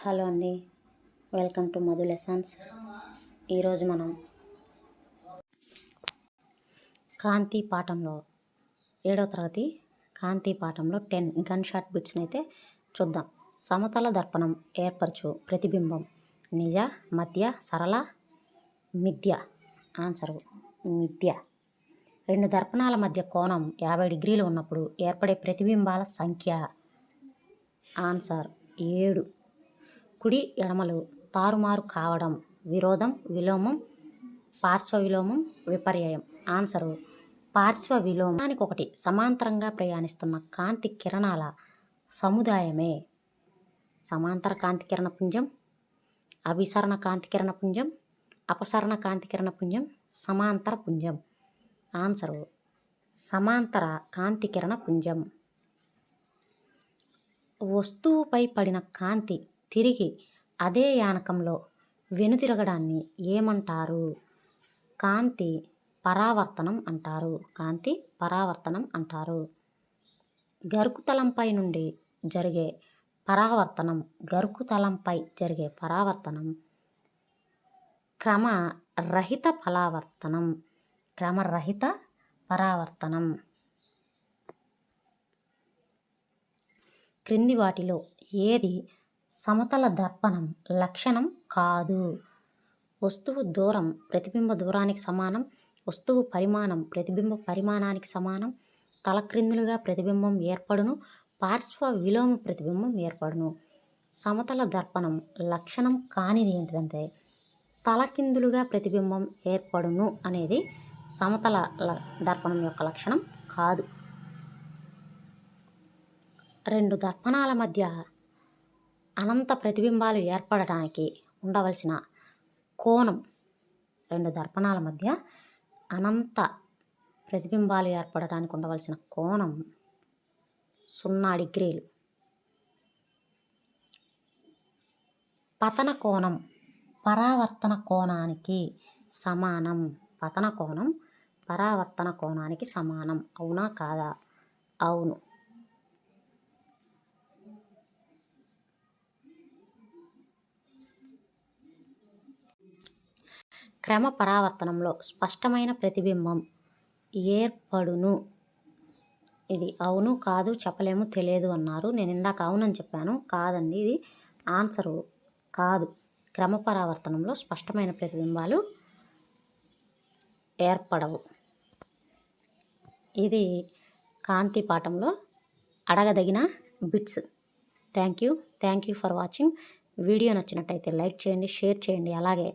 Hello అండి. Welcome to Madhu lessons. ఈరోజు మనం కాంతి పాఠంలో ఏడవ తరగతి కాంతి పాఠంలో టెన్ గన్ షాట్ బిట్స్ని అయితే చూద్దాం. సమతల దర్పణం ఏర్పరచు ప్రతిబింబం. నిజ మధ్య సరళ మిథ్య. ఆన్సరు మిథ్య. రెండు దర్పణాల మధ్య కోణం యాభై డిగ్రీలు ఉన్నప్పుడు ఏర్పడే ప్రతిబింబాల సంఖ్య. ఆన్సర్ ఏడు. కుడి ఎడమలు తారుమారు కావడం విరోధం విలోమం పార్శ్వ విలోమం విపర్యయం. ఆన్సరు పార్శ్వ విలోమానికి ఒకటి సమాంతరంగా ప్రయాణిస్తున్న కాంతి కిరణాల సముదాయమే. సమాంతర కాంతి కిరణ పుంజం అభిసరణ కాంతి కిరణ పుంజం అపసరణ కాంతి కిరణ పుంజం సమాంతర పుంజం. ఆన్సరు సమాంతర కాంతి కిరణ పుంజం. వస్తువుపై పడిన కాంతి తిరిగి అదే యానకంలో వెనుతిరగడాన్ని ఏమంటారు? కాంతి పరావర్తనం అంటారు. కాంతి పరావర్తనం అంటారు. గరుకుతలంపై నుండి జరిగే పరావర్తనం గరుకుతలంపై జరిగే పరావర్తనం క్రమరహిత పరావర్తనం క్రమరహిత పరావర్తనం. క్రింది వాటిలో ఏది సమతల దర్పణం లక్షణం కాదు. వస్తువు దూరం ప్రతిబింబ దూరానికి సమానం. వస్తువు పరిమాణం ప్రతిబింబ పరిమాణానికి సమానం. తలక్రిందులుగా ప్రతిబింబం ఏర్పడును. పార్శ్వ విలోమ ప్రతిబింబం ఏర్పడును. సమతల దర్పణం లక్షణం కానిది ఏంటిదంటే తలకిందులుగా ప్రతిబింబం ఏర్పడును అనేది సమతల ల- దర్పణం యొక్క లక్షణం కాదు. రెండు దర్పణాల మధ్య అనంత ప్రతిబింబాలు ఏర్పడటానికి ఉండవలసిన కోణం రెండు దర్పణాల మధ్య అనంత ప్రతిబింబాలు ఏర్పడటానికి ఉండవలసిన కోణం సున్నా డిగ్రీలు. పతన కోణం పరావర్తన కోణానికి సమానం. పతన కోణం పరావర్తన కోణానికి సమానం. అవునా కాదా? అవును. క్రమ పరావర్తనంలో స్పష్టమైన ప్రతిబింబం ఏర్పడును. ఇది అవును కాదు చెప్పలేము తెలియదు అన్నారు. నేను ఇందాక అవునని చెప్పాను. కాదండి ఇది ఆన్సరు కాదు. క్రమ పరావర్తనంలో స్పష్టమైన ప్రతిబింబాలు ఏర్పడవు. ఇది కాంతి పాఠంలో అడగదగిన bits. Thank you. Thank you for watching. Video నచ్చినట్టయితే లైక్ చేయండి షేర్ చేయండి. అలాగే